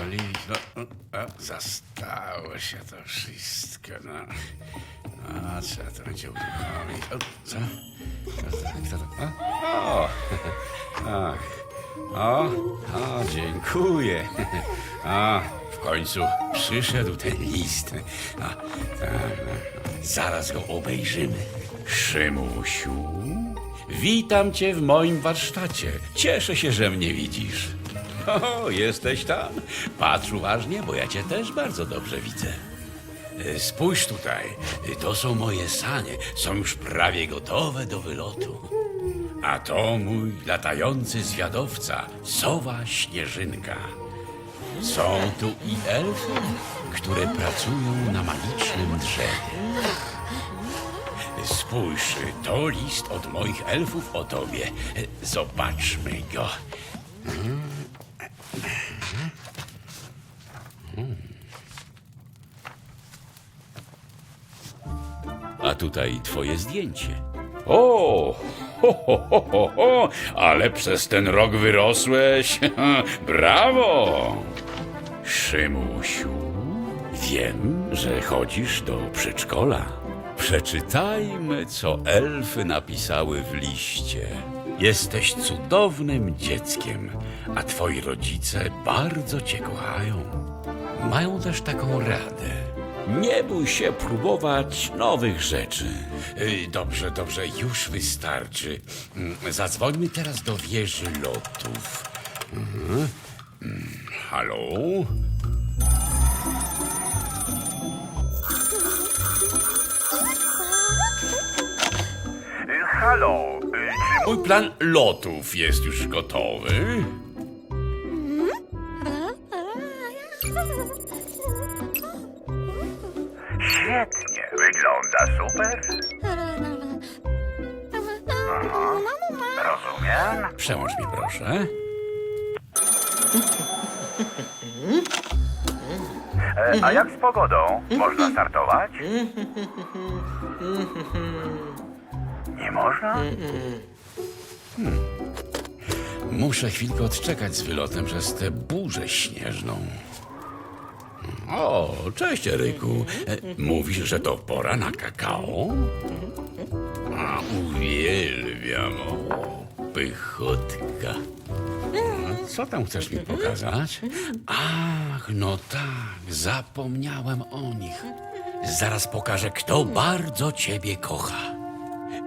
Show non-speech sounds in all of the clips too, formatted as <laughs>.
olić. No, o, zastało się to wszystko. No. A trzeba to będzie uruchomić. O, co? Kto to? Kto to? O, o, <laughs> ach. o, o, dziękuję. <laughs> A, w końcu przyszedł ten list. A, tak, no. zaraz go obejrzymy. Szymusiu, witam cię w moim warsztacie. Cieszę się, że mnie widzisz. O, jesteś tam? Patrz uważnie, bo ja cię też bardzo dobrze widzę. E, Spójrz tutaj, E, to są moje sanie, są już prawie gotowe do wylotu. A to mój latający zwiadowca, sowa Śnieżynka. Są tu i elfy, które pracują na magicznym drzewie. Spójrz, to list od moich elfów o tobie. E, Zobaczmy go. A tutaj twoje zdjęcie. O, ho, ho, ho, ho, ho, ale przez ten rok wyrosłeś. <laughs> Brawo! Szymusiu, wiem, że chodzisz do przedszkola. Przeczytajmy, co elfy napisały w liście. Jesteś cudownym dzieckiem, a twoi rodzice bardzo cię kochają. Mają też taką radę. Nie bój się próbować nowych rzeczy. Y, Dobrze, dobrze, już wystarczy. Mm, Zadzwońmy teraz do wieży lotów. Mhm. Mm, Halo? Halo, y, czy Mój plan lotów jest już gotowy. Świetnie, wygląda super? Aha, rozumiem. Przełącz mi proszę. E, a jak z pogodą? Można startować? Nie można? Muszę chwilkę odczekać z wylotem przez tę burzę śnieżną. O, cześć Eryku. E, Mówisz, że to pora na kakao? A, uwielbiam. O, pychotka. Co tam chcesz mi pokazać? Ach, no tak, zapomniałem o nich. Zaraz pokażę, kto bardzo ciebie kocha.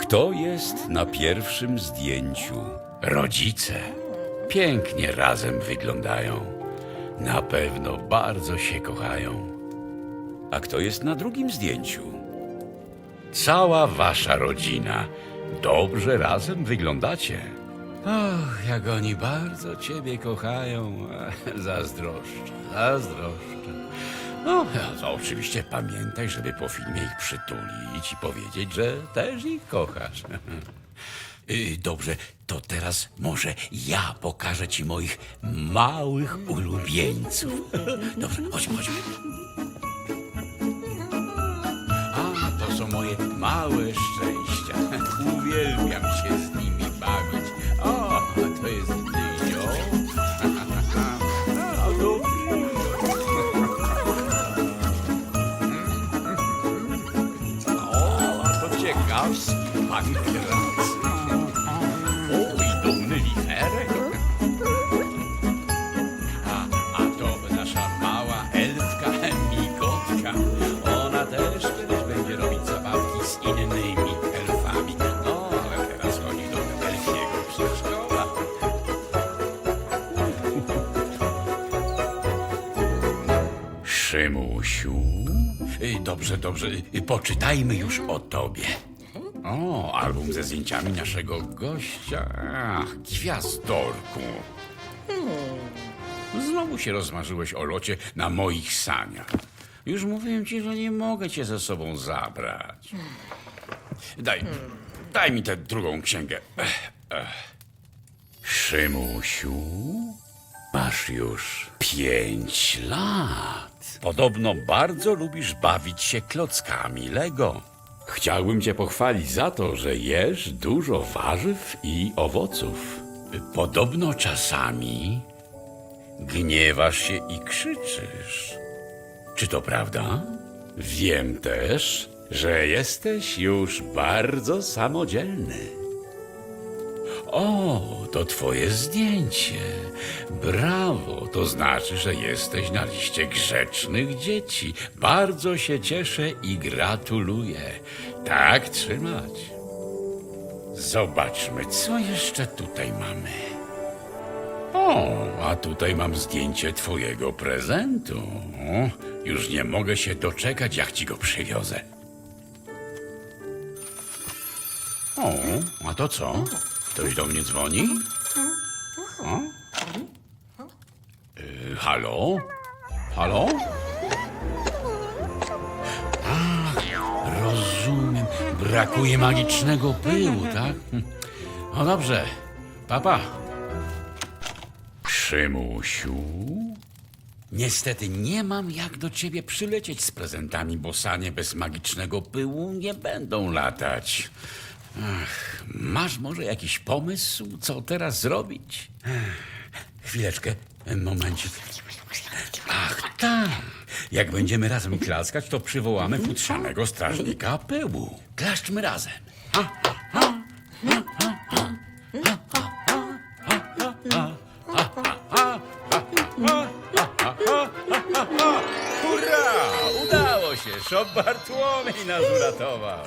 Kto jest na pierwszym zdjęciu? Rodzice. Pięknie razem wyglądają. Na pewno bardzo się kochają. A kto jest na drugim zdjęciu? Cała wasza rodzina. Dobrze razem wyglądacie. Och, jak oni bardzo ciebie kochają. <laughs> Zazdroszczę, zazdroszczę. No, to oczywiście pamiętaj, żeby po filmie ich przytulić i powiedzieć, że też ich kochasz. <laughs> Y, Dobrze, to teraz może ja pokażę ci moich małych ulubieńców. Dobrze, chodźmy, chodźmy. A, to są moje małe szczęścia. Uwielbiam się z nimi bawić. O, to jest Dynio. A to O, a to ciekawski pan Szymusiu. Y, Dobrze, dobrze. Poczytajmy już o tobie. O, album ze zdjęciami naszego gościa. Ach, gwiazdorku. Znowu się rozmarzyłeś o locie na moich saniach. Już mówiłem ci, że nie mogę cię ze sobą zabrać. Daj, daj mi tę drugą księgę. Szymusiu, masz już pięć lat. Podobno bardzo lubisz bawić się klockami Lego. Chciałbym cię pochwalić za to, że jesz dużo warzyw i owoców. Podobno czasami gniewasz się i krzyczysz. Czy to prawda? Wiem też, że jesteś już bardzo samodzielny. O, to twoje zdjęcie. Brawo, to znaczy, że jesteś na liście grzecznych dzieci. Bardzo się cieszę i gratuluję. Tak trzymać. Zobaczmy, co jeszcze tutaj mamy. O, a tutaj mam zdjęcie twojego prezentu. Już nie mogę się doczekać, jak ci go przywiozę. O, a to co? Ktoś do mnie dzwoni? O? Y, halo? Halo? A, rozumiem. Brakuje magicznego pyłu, tak? No dobrze. Papa. Szymusiu? Niestety nie mam jak do ciebie przylecieć z prezentami, bo sanie bez magicznego pyłu nie będą latać. Ach, masz może jakiś pomysł, co teraz zrobić? Chwileczkę, momencik. Ach, tak. Jak będziemy razem klaskać, to przywołamy futrzanego strażnika pyłu. Klaszczmy razem. Hurra! Udało się! Szop Bartłomiej nas uratował.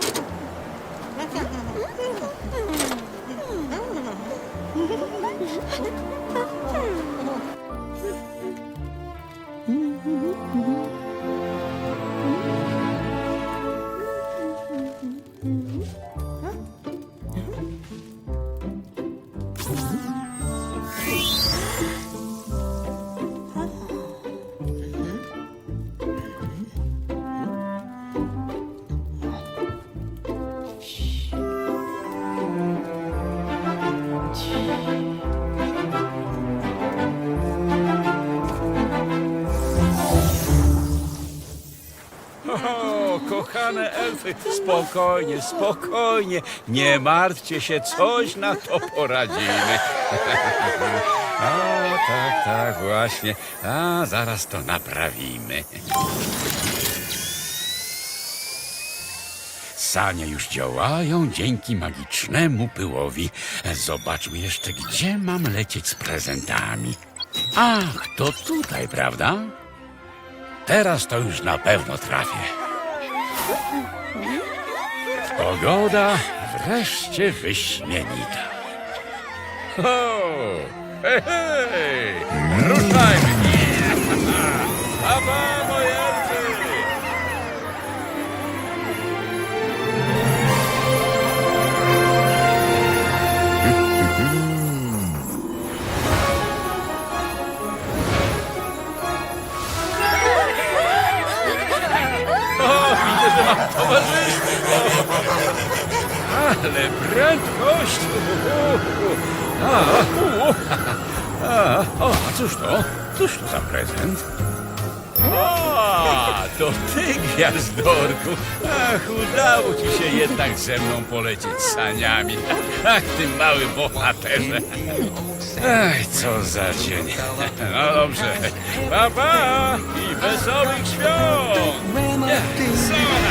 O, kochane elfy, spokojnie, spokojnie. Nie martwcie się, coś na to poradzimy. <laughs> O, tak, tak, właśnie. A, zaraz to naprawimy. Sanie już działają dzięki magicznemu pyłowi. Zobaczmy jeszcze, gdzie mam lecieć z prezentami. Ach, to tutaj, prawda? Teraz to już na pewno trafię. Pogoda wreszcie wyśmienita. O, hej, hej, ruszajmy! Moje Ale prędkość! A, u, a, o, a cóż to? Cóż to za prezent? O, to ty, gwiazdorku! Ach, udało ci się jednak ze mną polecieć saniami. Ach, ty mały bohaterze. Ach, co za dzień. No dobrze. Pa, pa i wesołych świąt! remedy.